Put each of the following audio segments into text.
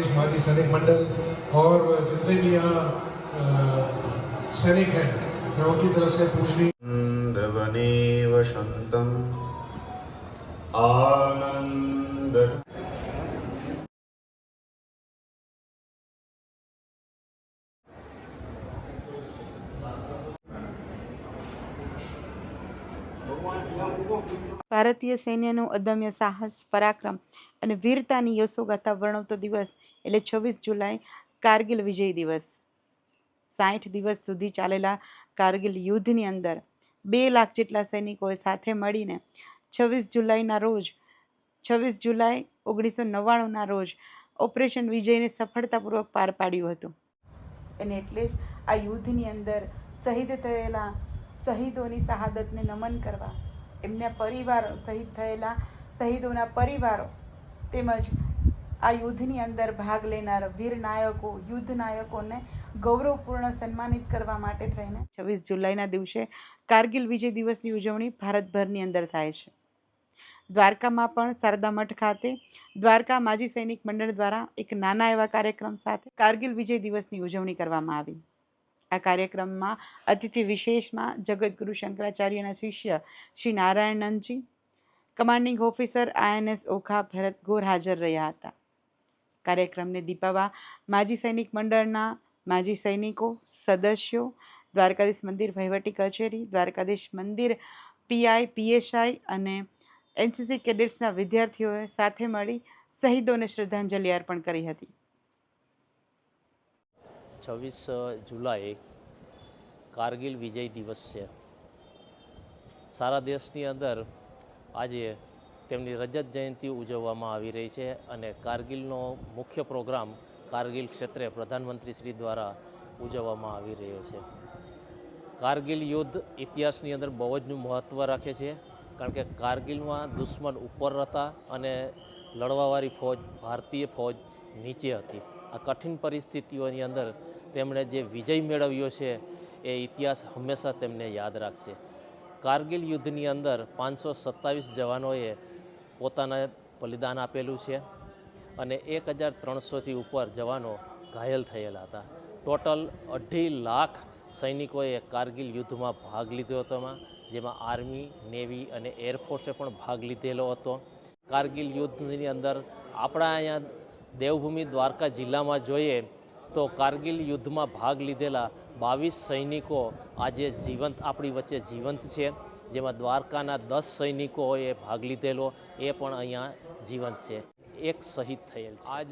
प्रदेश माजी सैनिक मंडल और जितने भी यहाँ अ, सैनिक हैं मैं उनकी तरफ से पूछनी दवनेव शन्तम् आनन्द ભારતીય સૈન્યનું અદમ્ય સાહસ પરાક્રમ અને વીરતાની યશોગાથા વર્ણવતો દિવસ એટલે છવ્વીસ જુલાઈ કારગિલ વિજય દિવસ. સાઠ દિવસ સુધી ચાલેલા કારગિલ યુદ્ધની અંદર બે લાખ જેટલા સૈનિકોએ સાથે મળીને છવ્વીસ જુલાઈના રોજ, છવ્વીસ જુલાઈ ઓગણીસો નવ્વાણુંના રોજ ઓપરેશન વિજયને સફળતાપૂર્વક પાર પાડ્યું હતું. અને એટલે જ આ યુદ્ધની અંદર શહીદ થયેલા શહીદોની શહાદતને નમન કરવા, એમના પરિવારો, શહીદ થયેલા શહીદોના પરિવારો તેમજ આ યુદ્ધની અંદર ભાગ લેનાર વીર નાયકો, યુદ્ધ નાયકોને ગૌરવપૂર્ણ સન્માનિત કરવા માટે થઈને છવ્વીસ જુલાઈના દિવસે કારગિલ વિજય દિવસની ઉજવણી ભારતભરની અંદર થાય છે. દ્વારકામાં પણ શારદા મઠ ખાતે દ્વારકા માજી સૈનિક મંડળ દ્વારા એક નાના એવા કાર્યક્રમ સાથે કારગિલ વિજય દિવસની ઉજવણી કરવામાં આવી. આ કાર્યક્રમમાં અતિથિ વિશેષમાં જગતગુરુ શંકરાચાર્યના શિષ્ય Shri Narayananandji, commanding officer INS Okha Bharat Gor હાજર રહ્યા હતા. કાર્યક્રમને દીપાવવા માજી સૈનિક મંડળના માજી સૈનિકો, સદસ્યો, દ્વારકાધીશ મંદિર વહીવટી કચેરી, દ્વારકાધીશ મંદિર પીઆઈ, પીએસઆઈ અને એનસીસી કેડેટ્સના વિદ્યાર્થીઓએ સાથે મળી શહીદોને શ્રદ્ધાંજલિ અર્પણ કરી હતી. છવ્વીસ જુલાઈ કારગિલ વિજય દિવસ છે. સારા દેશની અંદર આજે તેમની રજત જયંતિ ઉજવવામાં આવી રહી છે અને કારગિલનો મુખ્ય પ્રોગ્રામ કારગિલ ક્ષેત્રે પ્રધાનમંત્રી શ્રી દ્વારા ઉજવવામાં આવી રહ્યો છે. કારગિલ યુદ્ધ ઇતિહાસની અંદર બહુ જ મહત્ત્વ રાખે છે, કારણ કે કારગિલમાં દુશ્મન ઉપર હતા અને લડવાવાળી ફોજ, ભારતીય ફોજ નીચે હતી. આ કઠિન પરિસ્થિતિઓની અંદર તેમણે જે વિજય મેળવ્યો છે એ ઇતિહાસ હંમેશા તેમને યાદ રાખશે. કારગિલ યુદ્ધની અંદર પાંચસો સત્તાવીસ જવાનોએ પોતાના બલિદાન આપેલું છે અને એક હજાર ત્રણસોથી ઉપર જવાનો ઘાયલ થયેલા હતા. ટોટલ અઢી લાખ સૈનિકોએ કારગિલ યુદ્ધમાં ભાગ લીધો હતો જેમાં આર્મી, નેવી અને એરફોર્સે પણ ભાગ લીધેલો હતો. કારગિલ યુદ્ધની અંદર આપણા અહીંયા દેવભૂમિ દ્વારકા જિલ્લામાં જોઈએ તો કારગિલ યુદ્ધમાં ભાગ લીધેલા બાવીસ સૈનિકો આજે જીવંત, આપણી વચ્ચે જીવંત છે. જેમાં દ્વારકાના દસ સૈનિકોએ ભાગ લીધેલો, એ પણ અહીંયા જીવંત છે. એક શહીદ થયેલ આજ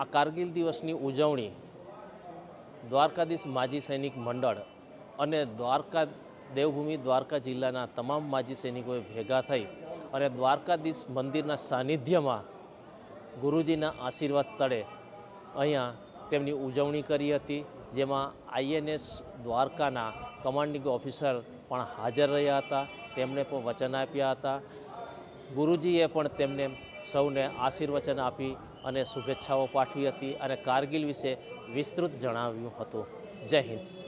આ કારગિલ દિવસની ઉજવણી દ્વારકાધીશ માજી સૈનિક મંડળ અને દ્વારકા દેવભૂમિ દ્વારકા જિલ્લાના તમામ માજી સૈનિકોએ ભેગા થઈ અને દ્વારકાધીશ મંદિરના સાનિધ્યમાં ગુરુજીના આશીર્વાદ તળે અહીંયા તેમની ઉજવણી કરી હતી, જેમાં આઈએનએસ દ્વારકાના કમાન્ડિંગ ઓફિસર પણ હાજર રહ્યા હતા તેમણે પણ વચન આપ્યા હતા. ગુરુજીએ પણ તેમને સૌને આશીર્વચન આપી અને શુભેચ્છાઓ પાઠવી હતી અને કારગિલ વિશે વિસ્તૃત જણાવ્યું હતું. જય હિન્દ.